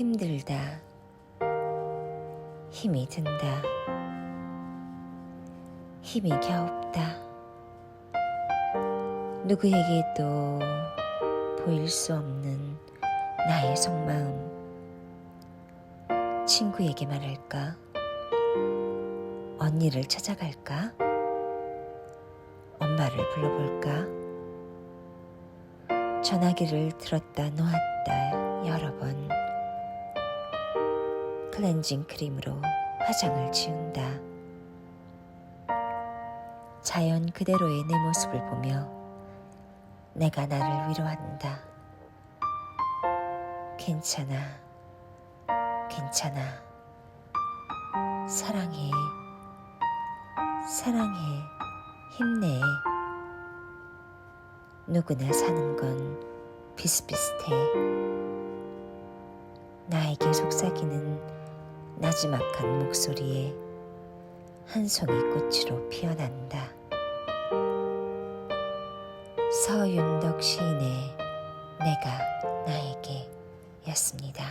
힘들다. 힘이 든다. 힘이 겨웁다. 누구에게도 보일 수 없는 나의 속마음. 친구에게 말할까? 언니를 찾아갈까? 엄마를 불러볼까? 전화기를 들었다 놓았다 여러 번 클렌징 크림으로 화장을 지운다. 자연 그대로의 내 모습을 보며 내가 나를 위로한다. 괜찮아. 괜찮아. 사랑해. 사랑해. 힘내. 누구나 사는 건 비슷비슷해. 나에게 속삭이는 나지막한 목소리에 한 송이 꽃으로 피어난다. 서윤덕 시인의 내가 나에게 였습니다.